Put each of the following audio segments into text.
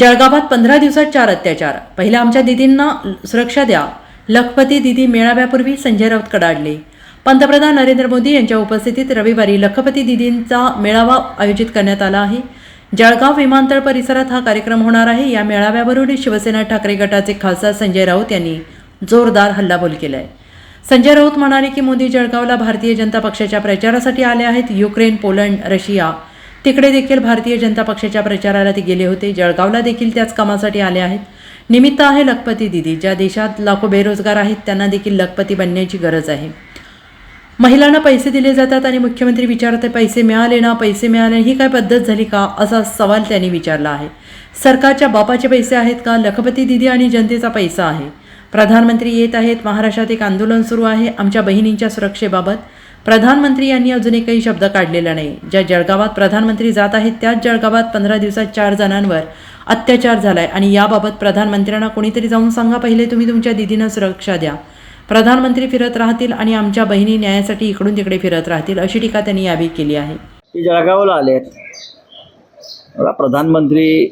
जळगावात पंधरा दिवसात चार अत्याचार. पहिल्या आमच्या दिदींना सुरक्षा द्या. लखपती दिदी मेळाव्यापूर्वी संजय राऊत कडाडले. पंतप्रधान नरेंद्र मोदी यांच्या उपस्थितीत रविवारी लखपती दिदींचा मेळावा आयोजित करण्यात आला आहे. जळगाव विमानतळ परिसरात हा कार्यक्रम होणार आहे. या मेळाव्यावरून शिवसेना ठाकरे गटाचे खासदार संजय राऊत यांनी जोरदार हल्लाबोल केलाय. संजय राऊत म्हणाले की मोदी जळगावला भारतीय जनता पक्षाच्या प्रचारासाठी आले आहेत. युक्रेन पोलंड रशिया तिकडे देखील भारतीय जनता पक्षाच्या प्रचाराला ते गेले होते. जळगावला देखील त्याच कामासाठी आले आहेत. निमित्त आहे लखपती दिदी. ज्या देशात लाखो बेरोजगार आहेत त्यांना देखील लखपती बनण्याची गरज आहे. महिलांना पैसे दिले जातात आणि मुख्यमंत्री विचारते पैसे मिळाले ना? पैसे मिळाले? ही काय पद्धत झाली का? असा सवाल त्यांनी विचारला आहे. सरकारच्या बापाचे पैसे आहेत का? लखपती दिदी आणि जनतेचा पैसा आहे. प्रधानमंत्री येत आहेत. महाराष्ट्रात एक आंदोलन सुरू आहे. आमच्या बहिणींच्या सुरक्षेबाबत प्रधानमंत्री यांनी अजूनही काही शब्द काढलेला नाही. ज्या जळगावात प्रधानमंत्री जात आहेत त्याच जळगावात पंधरा दिवसात चार जणांवर अत्याचार झालाय. आणि याबाबत प्रधानमंत्र्यांना कोणीतरी जाऊन सांगा पहिले तुम्ही तुमच्या दिदीनं सुरक्षा द्या. प्रधानमंत्री फिरत राहतील आणि आमच्या बहिणी न्यायासाठी इकडून तिकडे फिरत राहतील अशी टीका त्यांनी यावेळी केली आहे. जळगावला आले आहेत. प्रधानमंत्री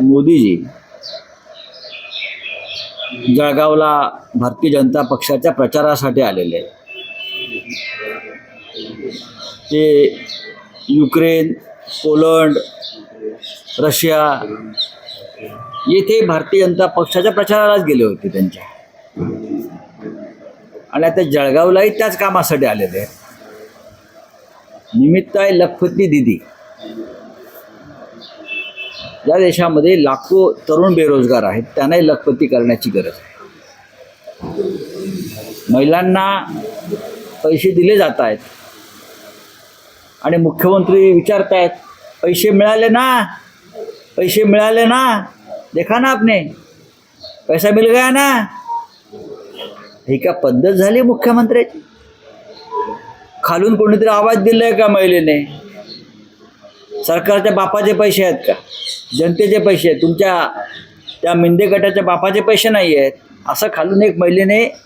मोदीजी जळगावला भारतीय जनता पक्षाच्या प्रचारासाठी आलेले आहेत. ते युक्रेन पोलंड रशिया येथे भारतीय जनता पक्षाच्या प्रचारालाच गेले होते त्यांच्या. आणि आता जळगावलाही त्याच कामासाठी आलेले आहेत. निमित्त आहे लखपती दिदी. या देशामध्ये लाखो तरुण बेरोजगार आहेत त्यांनाही लखपती करण्याची गरज आहे. महिलांना पैसे दिले जात आहेत. आणि मुख्यमंत्री विचारतायत पैसे मिळाले ना? पैसे मिळाले ना? देखा ना आपने. पैसा मिल गया ना? ही का पद्धत झाली मुख्यमंत्र्याची? खालून कोणीतरी आवाज दिलाय का महिलेने? सरकारच्या बापाचे पैसे आहेत का? जनतेचे पैसे आहेत. तुमच्या त्या मिंदे गटाच्या बापाचे पैसे नाही आहेत असं खालून एक महिलेने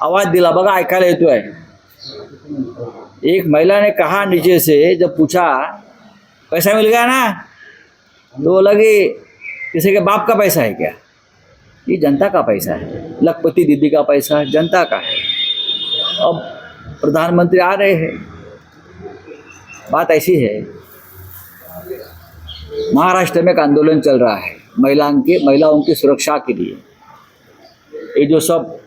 आवाज दिला. बघा ऐकायला येतो आहे एक महिला ने कहा नीचे से, जब पूछा, पैसा मिल गया ना? तो बोला किसी के बाप का पैसा है क्या? ये जनता का पैसा है। लखपति दीदी का पैसा है, जनता का है। अब प्रधानमंत्री आ रहे हैं। बात ऐसी है, महाराष्ट्र में एक आंदोलन चल रहा है, महिलाओं के, महिलाओं की सुरक्षा के लिए। ये जो सब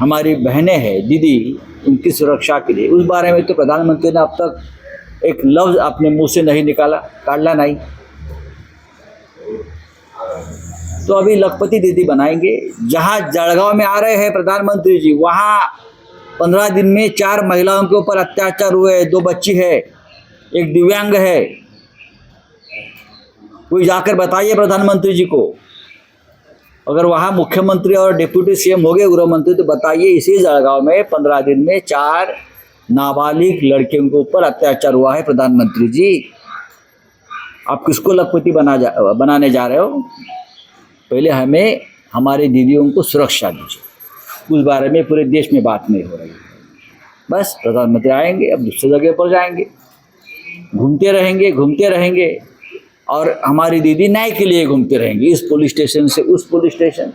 हमारी बहनें हैं, दीदी उनकी सुरक्षा के लिए। उस बारे में तो प्रधानमंत्री ने अब तक एक लफ्ज़ अपने मुँह से नहीं निकाला, काटला नहीं। तो अभी लखपति दीदी बनाएँगे। जहाँ जड़गांव में आ रहे हैं प्रधानमंत्री जी, वहाँ पंद्रह दिन में चार महिलाओं के ऊपर अत्याचार हुए दो बच्ची है, एक दिव्यांग है। कोई जाकर बताइए प्रधानमंत्री जी को। अगर वहाँ मुख्यमंत्री और डिप्यूटी सीएम हो गए गृह मंत्री तो बताइए इसी जळगांव में पंद्रह दिन में चार नाबालिग लड़कियों के ऊपर अत्याचार हुआ है प्रधानमंत्री जी। आप किसको लखपति बना जा, बनाने जा रहे हो? पहले हमें हमारे दीदियों को सुरक्षा दीजिए। उस बारे में पूरे देश में बात नहीं हो रही। बस प्रधानमंत्री आएँगे, अब दूसरी जगह पर जाएँगे। घूमते रहेंगे घूमते रहेंगे। और हमारी दीदी न्याय के लिए घूमते रहेंगे। इस पुलिस स्टेशन से उस पुलिस स्टेशन।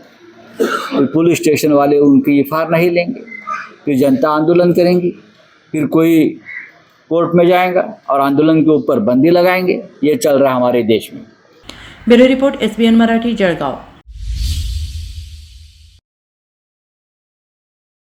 पुलिस स्टेशन वाले उनकी एफ़ नहीं लेंगे। फिर जनता आंदोलन करेंगी। फिर कोई कोर्ट में जाएगा और आंदोलन के ऊपर बंदी लगाएँगे। ये चल रहा हमारे देश में। Bureau report S B N Marathi, Jalgaon.